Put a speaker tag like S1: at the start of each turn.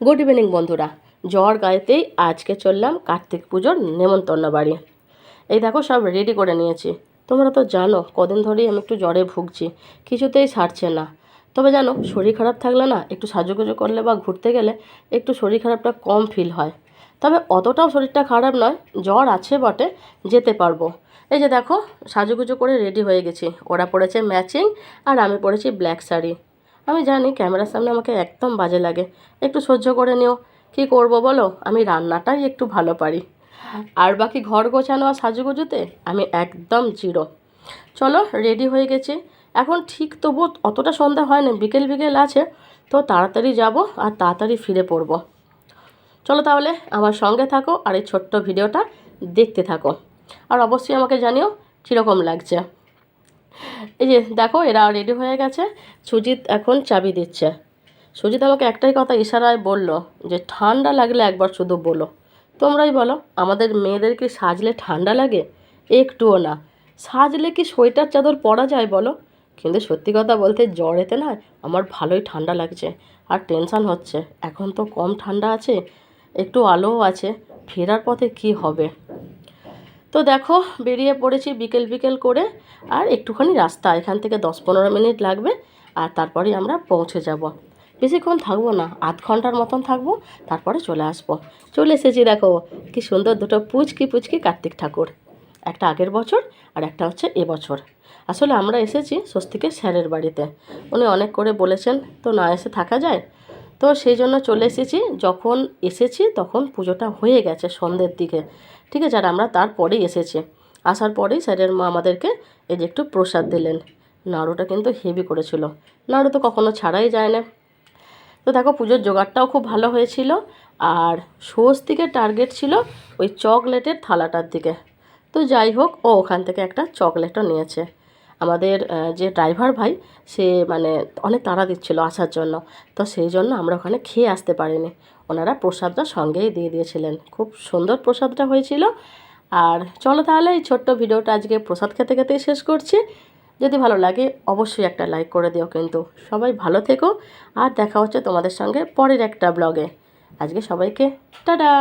S1: Good evening বন্ধুরা। জ্বর গায়েতেই আজকে চললাম কার্তিক পুজোর নেমন্তন্ন বাড়ি। এই দেখো, সব রেডি করে নিয়েছি। তোমরা তো জানো, কদিন ধরেই আমি একটু জ্বরে ভুগছি, কিছুতেই সারছে না। তবে জানো, শরীর খারাপ থাকলে না, একটু সাজুগুজু করলে বা ঘুরতে গেলে একটু শরীর খারাপটা কম ফিল হয়। তবে অতটাও শরীরটা খারাপ নয়, জ্বর আছে বটে, যেতে পারব। এই যে দেখো, সাজুগুজু করে রেডি হয়ে গেছি। ওরা পড়েছে ম্যাচিং আর আমি পড়েছি ব্ল্যাক শাড়ি। আমি জানি ক্যামেরার সামনে আমাকে একদম বাজে লাগে। একটু সহ্য করে নিও। কী করব বলো? আমি রান্নাটাই একটু ভালো পারি। আর বাকি ঘর গোছানো আর সাজুগুজুতে আমি একদম জিরো। চলো রেডি হয়ে গেছি। এখন ঠিক তবু অতটা সন্ধ্যা হয় না বিকেল বিকেল আছে, তো তাড়াতাড়ি যাব আর তাড়াতাড়ি ফিরে পড়ব। চলো তাহলে আমার সঙ্গে থাকো আর এই ছোট্ট ভিডিওটা দেখতে থাকো। আর অবশ্যই আমাকে জানিও কীরকম লাগছে। এই যে দেখো এরা রেডি হয়ে গেছে। সুজিত এখন চাবি দিচ্ছে। সুজিত আমাকে একটাই কথা ইশারায় বলল যে, ঠান্ডা লাগলে একবার শুধু বলো। তোমরাই বলো, আমাদের মেয়েদের কি সাজলে ঠান্ডা লাগে? একটুও না। সাজলে কি সোয়েটার চাদর পরা যায় বলো? কিন্তু সত্যি কথা বলতে জ্বরেতে না আমার ভালোই ঠান্ডা লাগছে আর টেনশান হচ্ছে। এখন তো কম ঠান্ডা আছে, একটু আলোও আছে। ফেরার পথে কি হবে? তো দেখো, বেরিয়ে পড়েছি বিকেল বিকেল করে, আর একটুখানি রাস্তা, এখান থেকে দশ পনেরো মিনিট লাগবে, আর তারপরেই আমরা পৌঁছে যাব। বেশিক্ষণ থাকব না, আধ ঘণ্টার মতন থাকব, তারপরে চলে আসব। চলে এসেছি দেখো, কি সুন্দর দুটো পুচকি পুচকি কার্তিক ঠাকুর। একটা আগের বছর, আর একটা হচ্ছে এবছর আসলে আমরা এসেছি স্বস্তিকের স্যারের বাড়িতে। উনি অনেক করে বলেছেন, তো না এসে থাকা যায়? তো সেই জন্য চলে এসেছি। যখন এসেছি, তখন পুজোটা হয়ে গেছে সন্ধ্যের দিকে। ঠিক আছে, আর আমরা তারপরেই এসেছি। আসার পরেই স্যারের মা আমাদেরকে এই যে একটু প্রসাদ দিলেন। নাড়ুটা কিন্তু হেভি করেছিল। নাড়ু তো কখনো ছাড়াই যায় না। তো দেখো, পুজোর জোগাড়টাও খুব ভালো হয়েছিল। আর স্বস্তিকের টার্গেট ছিল ওই চকলেটের থালাটার দিকে। তো যাই হোক, ও ওখান থেকে একটা চকলেটও নিয়েছে। আমাদের যে ড্রাইভার ভাই, সে মানে অনেক তাড়া দিচ্ছিল আসার জন্য। তো সেই জন্য আমরা ওখানে খেয়ে আসতে পারিনি। ওনারা প্রসাদটা সঙ্গেই দিয়ে দিয়েছিলেন। খুব সুন্দর প্রসাদটা হয়েছিল। আর চলো তাহলে এই ছোট্ট ভিডিওটা আজকে প্রসাদ খেতে খেতেই শেষ করছি। যদি ভালো লাগে অবশ্যই একটা লাইক করে দিও কিন্তু। সবাই ভালো থেকো। আর দেখা হচ্ছে তোমাদের সঙ্গে পরের একটা ব্লগে আজকে সবাইকে, টাটা!